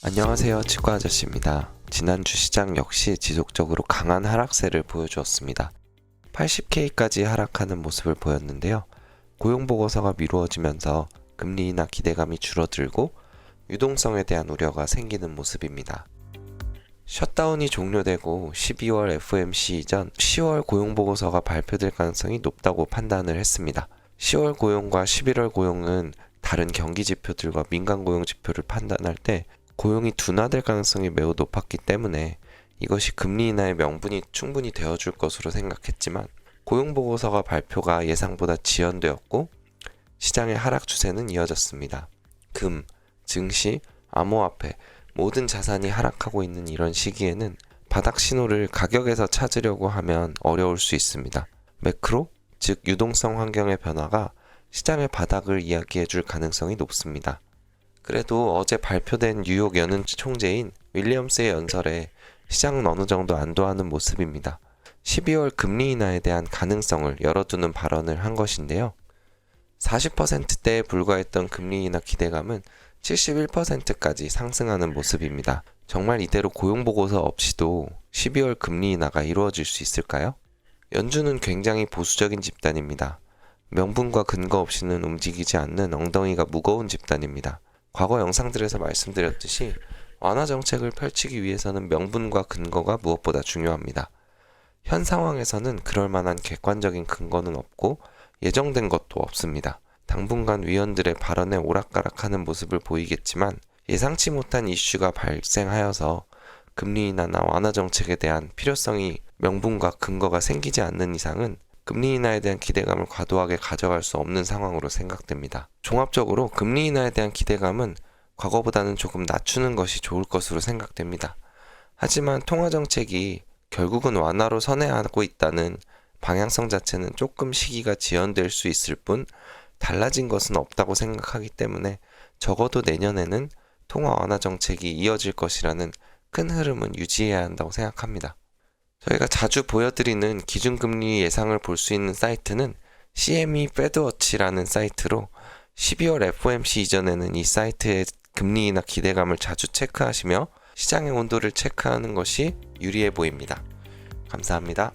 안녕하세요. 치과 아저씨입니다. 지난주 시장 역시 지속적으로 강한 하락세를 보여주었습니다. 80K까지 하락하는 모습을 보였는데요. 고용보고서가 미루어지면서 금리 인하 기대감이 줄어들고 유동성에 대한 우려가 생기는 모습입니다. 셧다운이 종료되고 12월 FMC 이전 10월 고용보고서가 발표될 가능성이 높다고 판단을 했습니다. 10월 고용과 11월 고용은 다른 경기 지표들과 민간 고용 지표를 판단할 때 고용이 둔화될 가능성이 매우 높았기 때문에 이것이 금리 인하의 명분이 충분히 되어줄 것으로 생각했지만 고용 보고서가 발표가 예상보다 지연되었고 시장의 하락 추세는 이어졌습니다. 금, 증시, 암호화폐 모든 자산이 하락하고 있는 이런 시기에는 바닥 신호를 가격에서 찾으려고 하면 어려울 수 있습니다. 매크로, 즉 유동성 환경의 변화가 시장의 바닥을 이야기해 줄 가능성이 높습니다. 그래도 어제 발표된 뉴욕 연은 총재인 윌리엄스의 연설에 시장은 어느 정도 안도하는 모습입니다. 12월 금리 인하에 대한 가능성을 열어두는 발언을 한 것인데요. 40%대에 불과했던 금리 인하 기대감은 71%까지 상승하는 모습입니다. 정말 이대로 고용 보고서 없이도 12월 금리 인하가 이루어질 수 있을까요? 연준은 굉장히 보수적인 집단입니다. 명분과 근거 없이는 움직이지 않는 엉덩이가 무거운 집단입니다. 과거 영상들에서 말씀드렸듯이 완화 정책을 펼치기 위해서는 명분과 근거가 무엇보다 중요합니다. 현 상황에서는 그럴 만한 객관적인 근거는 없고 예정된 것도 없습니다. 당분간 위원들의 발언에 오락가락하는 모습을 보이겠지만 예상치 못한 이슈가 발생하여서 금리 인하나 완화 정책에 대한 필요성이 명분과 근거가 생기지 않는 이상은 금리 인하에 대한 기대감을 과도하게 가져갈 수 없는 상황으로 생각됩니다. 종합적으로 금리 인하에 대한 기대감은 과거보다는 조금 낮추는 것이 좋을 것으로 생각됩니다. 하지만 통화 정책이 결국은 완화로 선회하고 있다는 방향성 자체는 조금 시기가 지연될 수 있을 뿐 달라진 것은 없다고 생각하기 때문에 적어도 내년에는 통화 완화 정책이 이어질 것이라는 큰 흐름은 유지해야 한다고 생각합니다. 저희가 자주 보여드리는 기준금리 예상을 볼 수 있는 사이트는 CME 페드워치라는 사이트로 12월 FOMC 이전에는 이 사이트의 금리 인하 기대감을 자주 체크하시며 시장의 온도를 체크하는 것이 유리해 보입니다. 감사합니다.